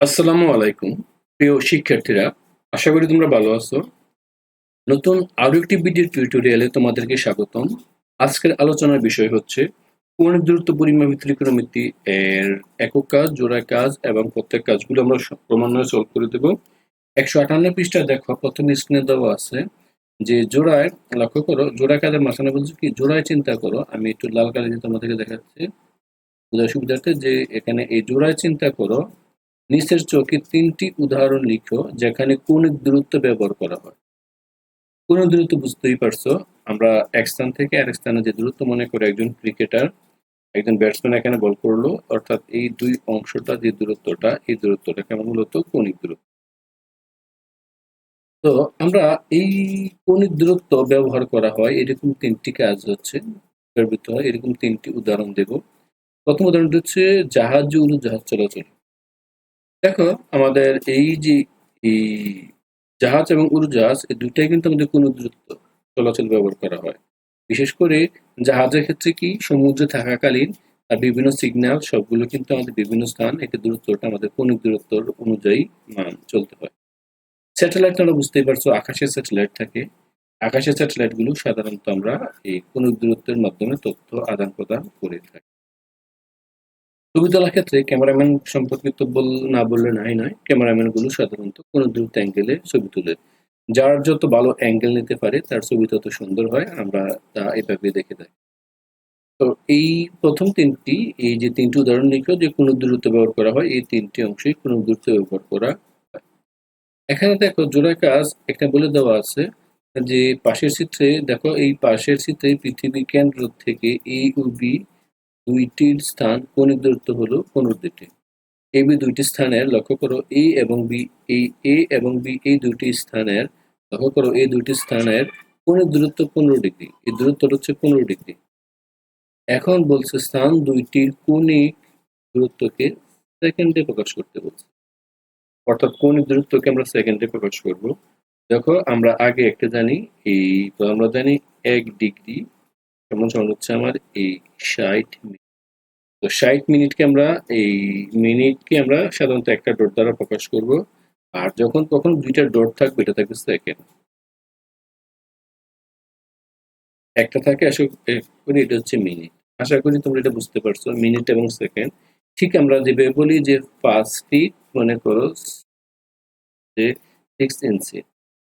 আসসালামু আলাইকুম, প্রিয় শিক্ষার্থীরা, আশা করি তোমরা ভালো আছো। নতুন আরও একটি ভিডিও টিউটোরিয়ালে তোমাদেরকে স্বাগতম। আজকের আলোচনার বিষয় হচ্ছে কৌণিক দূরত্ব পরিমাপ ত্রিকোণমিতি এর একক কাজ, জোড়া কাজ এবং প্রত্যেক কাজগুলো আমরা ক্রমান্বয়ে সলভ করে দেব। একশো আটান্ন পৃষ্ঠা দেখো, প্রথমে স্ক্রিনে দেওয়া আছে যে জোড়ায়, লক্ষ্য করো, জোড়া কাজের মাঝখানে বলছে কি, জোড়ায় চিন্তা করো, আমি একটু লাল কালি তোমাদেরকে দেখাচ্ছি। সুবিধার্থে যে এখানে এই জোড়ায় চিন্তা করো নিচের চোখে তিনটি উদাহরণ লিখো, যেখানে কোন দূরত্ব ব্যবহার করা হয়। কোন দূরত্ব বুঝতেই পারছ? আমরা এক স্থান থেকে আরেক স্থানে যে দূরত্ব মনে করে একজন ক্রিকেটার, একজন ব্যাটসম্যান এখানে বল করল, অর্থাৎ এই দুই অংশটা যে দূরত্বটা, এই দূরত্বটা কেমন মূলত? কৌণিক দূরত্ব। তো আমরা এই কৌণিক দূরত্ব ব্যবহার করা হয়, এরকম তিনটি কাজ হচ্ছে, ব্যবহৃত হয়, এরকম তিনটি উদাহরণ দেব। প্রথম উদাহরণটি হচ্ছে জাহাজ ও জাহাজ চলাচল। দেখো, আমাদের এই যে জাহাজ এবং উড়োজাহাজ, এই দুইটাই কিন্তু আমাদের কোনো দূরত্ব চলাচল ব্যবহার করা হয়। বিশেষ করে জাহাজের ক্ষেত্রে কি? সমুদ্রে থাকাকালীন আর বিভিন্ন সিগন্যাল সবগুলো কিন্তু আমাদের বিভিন্ন স্থান একটি দূরত্বটা আমাদের কৌণিক দূরত্ব অনুযায়ী মান চলতে হয়। স্যাটেলাইট তোমরা বুঝতেই পারছ, আকাশের স্যাটেলাইট থাকে। আকাশের স্যাটেলাইটগুলো সাধারণত আমরা এই কৌণিক দূরত্বের মাধ্যমে তথ্য আদান প্রদান করে থাকি। ছবি তোলার ক্ষেত্রে ক্যামেরাম্যান সম্পর্কিত বল, না বললে নাই, নয়। ক্যামেরাম্যানগুলো সাধারণত কোনো দ্রুত অ্যাঙ্গেলে ছবি তুলে। যার যত ভালো অ্যাঙ্গেল নিতে পারে, তার ছবি তত সুন্দর হয়, আমরা তা এভাবে দেখে থাকি। তো এই প্রথম তিনটি, এই যে তিনটি উদাহরণ লিখো যে কোনো দূরত্ব ব্যবহার করা হয়, এই তিনটি অংশই কোনো দূরত্ব ব্যবহার করা এখানে দেখো জোড়া কাজ, একটা বলে দেওয়া আছে যে পাশের চিত্রে, দেখো এই পাশের চিত্রে পৃথিবীর কেন্দ্র থেকে এ ও বি দুইটির স্থান কৌণিক দূরত্ব হলো পনেরো ডিগ্রি এ, বি দুইটি স্থানের, লক্ষ্য করো, এ এবং বি, এই এ এবং বি, এই দুইটি স্থানের, লক্ষ্য করো, এই দুইটি স্থানের কৌণিক দূরত্ব পনেরো ডিগ্রি। এই দূরত্বটা হচ্ছে পনেরো ডিগ্রি। এখন বলছে স্থান দুইটির কৌণিক দূরত্বকে সেকেন্ডে প্রকাশ করতে বলছে। অর্থাৎ কৌণিক দূরত্বকে আমরা সেকেন্ডে প্রকাশ করব। দেখো, আমরা আগে একটা জানি, এই তো আমরা জানি এক ডিগ্রি সমান হচ্ছে আমার এই ষাট তো ষাট মিনিটকে আমরা, এই মিনিটকে আমরা সাধারণত একটা ডট দ্বারা প্রকাশ করব। আর যখন, তখন দুইটা ডট থাকবে, এটা থাকবে সেকেন্ড একটা থাকে আশা করি, এটা হচ্ছে মিনিট আশা করি তোমরা এটা বুঝতে পারছ মিনিট এবং সেকেন্ড ঠিক আমরা যেভাবে বলি যে ফার্স্ট মনে করো যে সিক্স ইঞ্চি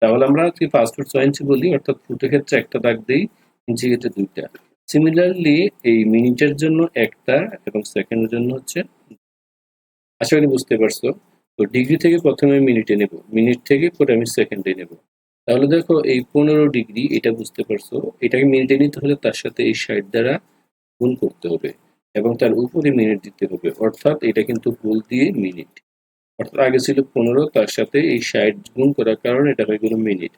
তাহলে আমরা ফার্স্ট ফুট ছয় ইঞ্চি বলি, অর্থাৎ ফুটের ক্ষেত্রে একটা দাগ দিই ইঞ্চি ক্ষেত্রে দুইটা। সিমিলারলি এই মিনিটের জন্য একটা এবং সেকেন্ডের জন্য হচ্ছে আশা করি বুঝতে পারছ। তো ডিগ্রি থেকে প্রথমে মিনিটে নেব। মিনিট থেকে পরে আমি সেকেন্ডে নেব। তাহলে দেখো, এই পনেরো ডিগ্রি এটা বুঝতে পারছ। এটাকে মিনিটে নিতে হলে তার সাথে এই ষাট দ্বারা গুণ করতে হবে এবং তার উপরে মিনিট দিতে হবে। অর্থাৎ এটা কিন্তু ভুল দিয়ে মিনিট অর্থাৎ আগে ছিল পনেরো, তার সাথে এই ষাট গুণ করার কারণে এটা হয়ে গেল মিনিট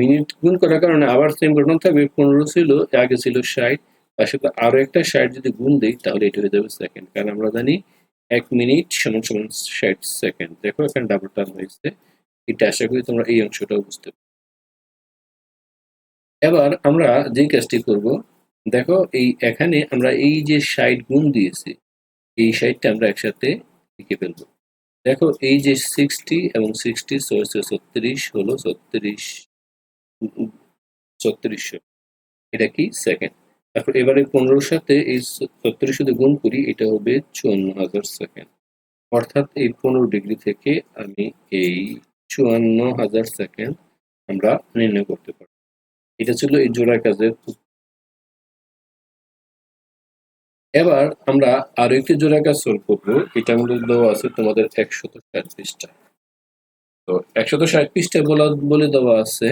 মিনিট গুণ করার কারণে আবার সেম ঘটনা থাকবে। পনেরো ছিল, আগে ছিল ষাট। তার সাথে আরও একটা ষাট যদি গুণ দিই, তাহলে এটা হয়ে যাবে সেকেন্ড কারণ আমরা জানি এক মিনিট সমান সমান ষাট সেকেন্ড দেখো এখানে ডাবল টার্ম হয়েছে। এটা আশা করি তোমরা এই অংশটাও বুঝতে পারো এবার আমরা যে কাজটি করব, দেখো এই এখানে আমরা এই যে ষাট গুণ দিয়েছি, এই ষাটটা আমরা একসাথে লিখে ফেলব। দেখো এই যে সিক্সটি এবং সিক্সটি ছয়শো ছত্রিশ হলো ছত্রিশ। ছত্রিশশো। এটা কি? সেকেন্ড তারপর এবারে পনেরোর সাথে এই ছত্রিশ যদি গুণ করি, এটা হবে চুয়ান্ন হাজার সেকেন্ড অর্থাৎ এই পনেরো ডিগ্রি থেকে আমি এই চুয়ান্ন হাজার সেকেন্ড আমরা নির্ণয় করতে পারি এটা ছিল এই জোড়া কাজের এবার আমরা আরও একটি জোড়া কাজ সলভ করব। এটা মূলত দেওয়া আছে তোমাদের একশত ষাট তো একশত ষাট পৃষ্ঠা বলা বলে দেওয়া আছে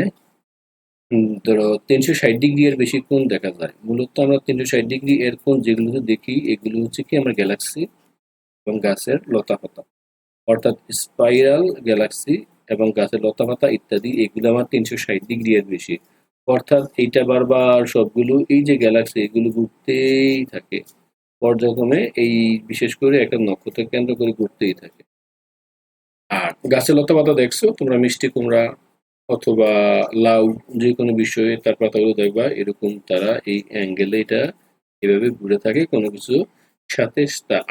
ধরো তিনশো ষাট ডিগ্রি এর বেশি কোণ দেখা যায়। মূলত আমরা তিনশো ষাট ডিগ্রি এর কোণ যেগুলোতে দেখি, এগুলো হচ্ছে কি আমরা গ্যালাক্সি এবং গাছের লতা পাতা। অর্থাৎ স্পাইরাল গ্যালাক্সি এবং গাছের লতা পাতা ইত্যাদি, এগুলো আমার তিনশো ষাট ডিগ্রি এর বেশি। অর্থাৎ এইটা বারবার সবগুলো, এই যে গ্যালাক্সি এগুলো ঘুরতেই থাকে। পর্যায়ক্রমে এই বিশেষ করে একটা নক্ষত্র কেন্দ্র করে ঘুরতেই থাকে। আর গাছের লতা পাতা দেখছ? তোমরা মিষ্টি কুমড়া অথবা লাউ যে কোনো বিষয়ে তার পাতাগুলো দেখবা, এরকম তারা এই অ্যাঙ্গেলে এটা এভাবে ঘুরে থাকে, কোনো কিছু সাথে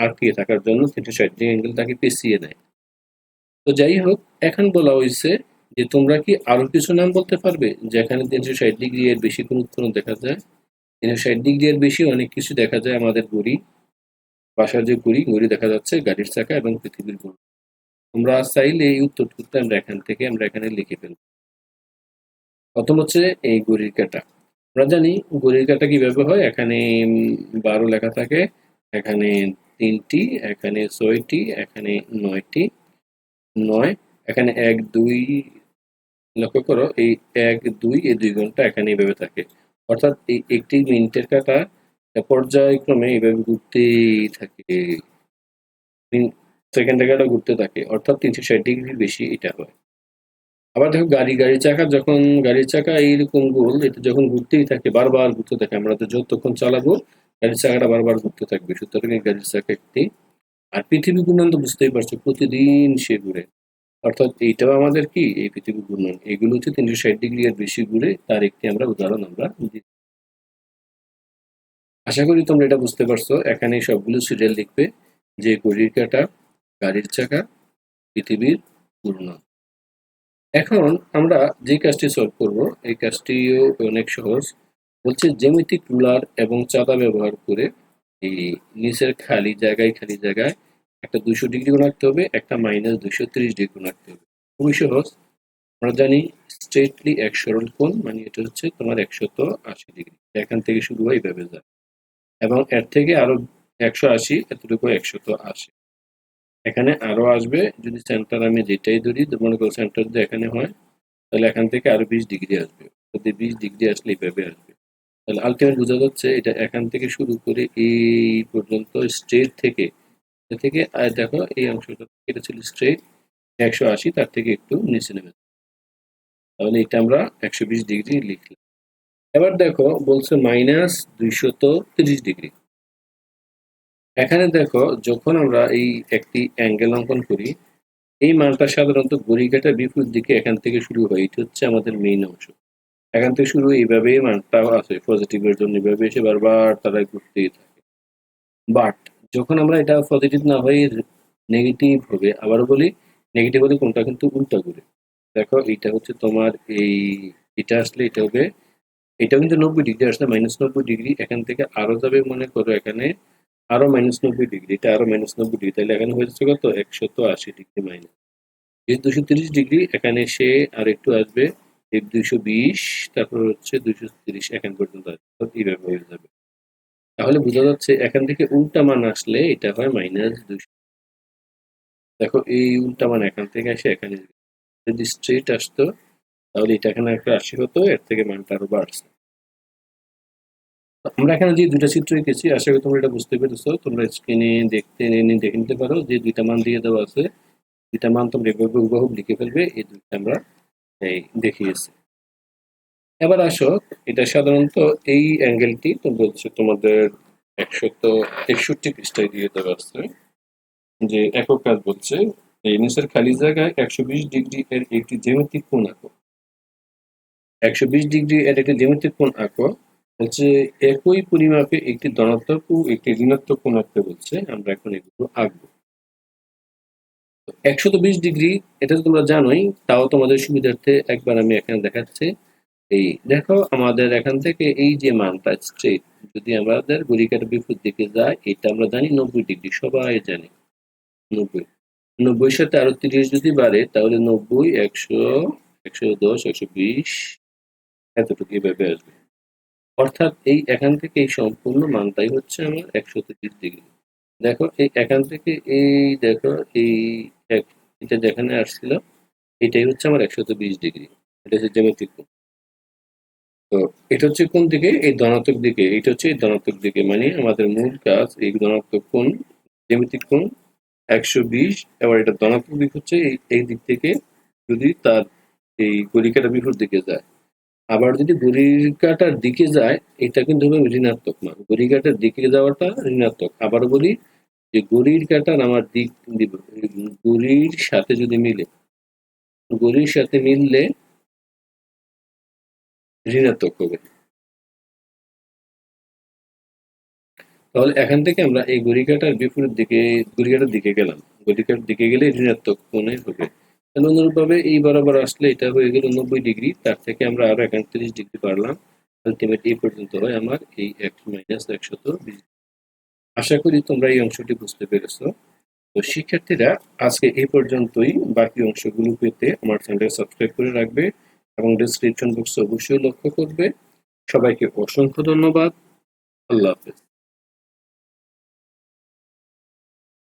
আটকিয়ে থাকার জন্য তিনশো ষাট ডিগ্রি অ্যাঙ্গেল তাকে পেঁচিয়ে নেয়। তো যাই হোক, এখন বলা হয়েছে যে তোমরা কি আরও কিছু নাম বলতে পারবে? যেখানে তিনশো ষাট ডিগ্রি এর বেশি কোন উৎপাদন দেখা যায়। তিনশো ষাট ডিগ্রি এর বেশি অনেক কিছু দেখা যায় আমাদের গড়ি, বাসার যে গড়ি গড়ি দেখা যাচ্ছে গাড়ির চাকা এবং পৃথিবীর গড়ি। তোমরা চাইলে এই উত্তর করতে আমরা এখান থেকে আমরা এখানে লিখে ফেলব। প্রথম হচ্ছে এই গড়ির কাটা। আমরা জানি গড়ির কাটা কীভাবে হয়? এখানে বারো লেখা থাকে, এখানে তিনটি, এখানে ছয়টি, এখানে নয়টি। নয়, এখানে এক, দুই, লক্ষ্য করো, এই এক, দুই, এই দুই ঘণ্টা এখানে এইভাবে থাকে। অর্থাৎ এই একটি মিনিটের কাটা পর্যায়ক্রমে এইভাবে ঘুরতেই থাকে। সেকেন্ডের কাটা ঘুরতে থাকে। অর্থাৎ তিনশো ষাট ডিগ্রির বেশি এটা হয়। আবার দেখো গাড়ি, গাড়ির চাকা, যখন গাড়ির চাকা এইরকম গোল, এটা যখন ঘুরতেই থাকে, বারবার ঘুরতে থাকে, আমরা তো যতক্ষণ চালাবো, গাড়ির চাকাটা বারবার ঘুরতে থাকবে। সুতরাং এই গাড়ির চাকা একটি আর পৃথিবী ঘূর্ণন তো বুঝতেই পারছ, প্রতিদিন সে ঘুরে। অর্থাৎ এইটাও আমাদের কি? এই পৃথিবী ঘূর্ণন এগুলো হচ্ছে তিনশো ষাট ডিগ্রি আর বেশি ঘুরে, তার একটি আমরা উদাহরণ আমরা। আশা করি তোমরা এটা বুঝতে পারছ। এখানে সবগুলো সিরিয়াল লিখবে। যে ঘড়ির কাঁটা, গাড়ির চাকা, পৃথিবীর ঘূর্ণন এখন আমরা যে কাজটি সলভ করব, এই কাজটিও অনেক সহজ। বলছে জ্যামিতিক রুলার এবং চাঁদা ব্যবহার করে এই নিচের খালি জায়গায় খালি জায়গায় একটা দুশো ডিগ্রি কোণ আঁকতে হবে, একটা মাইনাস দুশো তিরিশ ডিগ্রি কোণ আঁকতে হবে। খুবই সহজ। আমরা জানি স্ট্রেটলি এক সরল কোণ মানে এটা হচ্ছে তোমার একশত আশি ডিগ্রি। এখান থেকে শুরু হয়, এইভাবে যায়। এবং এর থেকে আরও একশো আশি, এতটুকু একশত আশি। এখানে আরও আসবে। যদি সেন্টার আমি যেটাই ধরি মনে করো সেন্টার যদি এখানে হয়, তাহলে এখান থেকে আরও বিশ ডিগ্রি আসবে। যদি বিশ ডিগ্রি আসলে এইভাবে আসবে। তাহলে আলটিমেট বোঝা যাচ্ছে এটা এখান থেকে শুরু করে এই পর্যন্ত স্ট্রেট থেকে থেকে, আর দেখো এই অংশটা এটা ছিল স্ট্রেট একশো আশি, তার থেকে একটু নিচে নেমে। তাহলে এটা আমরা একশো বিশ ডিগ্রি লিখলাম। এবার দেখো বলছে মাইনাস দুইশত তিরিশ ডিগ্রি এখানে দেখো, যখন আমরা এই একটি অ্যাঙ্গেল অঙ্কন করি, এই মানটা সাধারণত ঘড়িকাটার বিপরীত দিকে এখান থেকে শুরু হয়। এটা হচ্ছে আমাদের মেইন অংশ। এখান থেকে শুরু এইভাবে মানটা আসে পজিটিভের জন্য এইভাবে এসে বারবার তারা ঘুরতেই থাকে। বাট যখন আমরা এটা পজিটিভ না হয়ে নেগেটিভ হবে আবারও বলি নেগেটিভ হলে কোনটা কিন্তু উল্টা করে। দেখো এটা হচ্ছে তোমার এই, এটা আসলে এটা হবে এটা কিন্তু নব্বই ডিগ্রি আসলে মাইনাস নব্বই ডিগ্রি এখান থেকে আরও যাবে মনে করো এখানে আরও মাইনাস নব্বই ডিগ্রি এটা আরও মাইনাস নব্বই ডিগ্রি তাহলে এখানে হয়েছে কত? একশত আশি ডিগ্রি মাইনাস এই দুশো তিরিশ ডিগ্রি এখানে সে আর একটু আসবে দুইশো বিশ, তারপর হচ্ছে দুইশো তিরিশ, এখান পর্যন্ত আসবে। এইভাবে হয়ে যাবে। তাহলে বোঝা যাচ্ছে এখান থেকে উল্টা মান আসলে এটা হয় মাইনাস দুশো। দেখো, এই উল্টা মান এখান থেকে আসে, এখানে যদি স্ট্রেট আসতো, তাহলে এটা এখানে একটা আশি হতো, এর থেকে মানটা আরও বাড়ছে। আমরা এখানে যে দুটা চিত্র এঁকেছি, আশা করি তোমরা এটা বুঝতে পেরেছ। তোমরা স্ক্রিনে দেখতে নিয়ে দেখে নিতে পারো যে দুইটা মান দিয়ে দেওয়া আছে। দুইটা মান তোমরা এভাবে হুবহু লিখে ফেলবে, এই দুইটা আমরা, এই দেখিয়েছি। এবার আসো, এটা সাধারণত এই অ্যাঙ্গেলটি তো বলছে তোমাদের একশত তেষট্টি পৃষ্ঠায় দিয়ে দেওয়া আছে, যে একক কাজ বলছে এই নিচের খালি জায়গায় একশো বিশ ডিগ্রি এর একটি জ্যামিতিক কোণ আঁকো। একশো বিশ ডিগ্রি এর একটি জ্যামিতিক কোণ আঁকো হচ্ছে একই পরিমাপে একটি ধনাত্মক ও একটি ঋণাত্মক কোণ আঁকতে বলছে আমরা এখন এগুলো আঁকবো। একশত বিশ ডিগ্রি, এটা তো তোমরা জানোই, তাও তোমাদের সুবিধার্থে একবার আমি এখানে দেখাচ্ছি। এই দেখো, আমাদের এখান থেকে এই যে মানটা স্ট্রেট যদি আমাদের গড়িকাটা বিপরীত দিকে যায়, এটা আমরা জানি নব্বই ডিগ্রি, সবাই জানি। নব্বই। নব্বই সাথে আরও তিরিশ যদি বাড়ে, তাহলে নব্বই, একশো একশো দশ, একশো বিশ, এতটুকু এভাবে আসবে। অর্থাৎ এই এখান থেকে এই সম্পূর্ণ মানটাই হচ্ছে আমার একশো তিরিশ ডিগ্রি। দেখো, এই এখান থেকে এই দেখো, এই এক- এটা যেখানে আসছিল, এটাই হচ্ছে আমার একশত বিশ ডিগ্রি। এটা হচ্ছে জ্যামিতিক কোণ। তো এটা হচ্ছে কোন দিকে? এই ধনাত্মক দিকে। এটা হচ্ছে এই ধনাত্মক দিকে। মানে আমাদের মূল কাজ এই ধনাত্মক কোণ জ্যামিতিক কোণ, একশো বিশ। এবার এটা ধনাত্মক দিক হচ্ছে এই এই দিক থেকে যদি তার এই গলিকাটা বিপরীত দিকে যায় আবার যদি গড়িকাটার দিকে যায়, এটা কিন্তু হবে ঋণাত্মক মান। গড়িকাটার দিকে যাওয়াটা ঋণাত্মক। আবার বলি যে গড়ির কাটার আমার দিক দিব- সাথে যদি মিলে গড়ির সাথে মিললে ঋণাত্মক হবে। তাহলে এখান থেকে আমরা এই ঘড়িকাটার বিপরীত দিকে ঘড়িকাটার দিকে গেলাম। ঘড়িকাটার দিকে গেলে ঋণাত্মক মনে হবে। তাহলে অনুরূপভাবে এই বরাবর আসলে এটা হয়ে গেল নব্বই ডিগ্রি। তার থেকে আমরা আরও এখানে তিরিশ ডিগ্রি বাড়লাম। আলটিমেট এই পর্যন্ত হয় আমার এই এক মাইনাস একশত আশা করি তোমরা এই অংশটি বুঝতে পেরেছ। তো শিক্ষার্থীরা, আজকে এই পর্যন্তই। বাকি অংশগুলো পেতে আমার চ্যানেলটা সাবস্ক্রাইব করে রাখবে এবং ডেসক্রিপশন বক্সে অবশ্যই লক্ষ্য করবে। সবাইকে অসংখ্য ধন্যবাদ। আল্লাহ হাফেজ।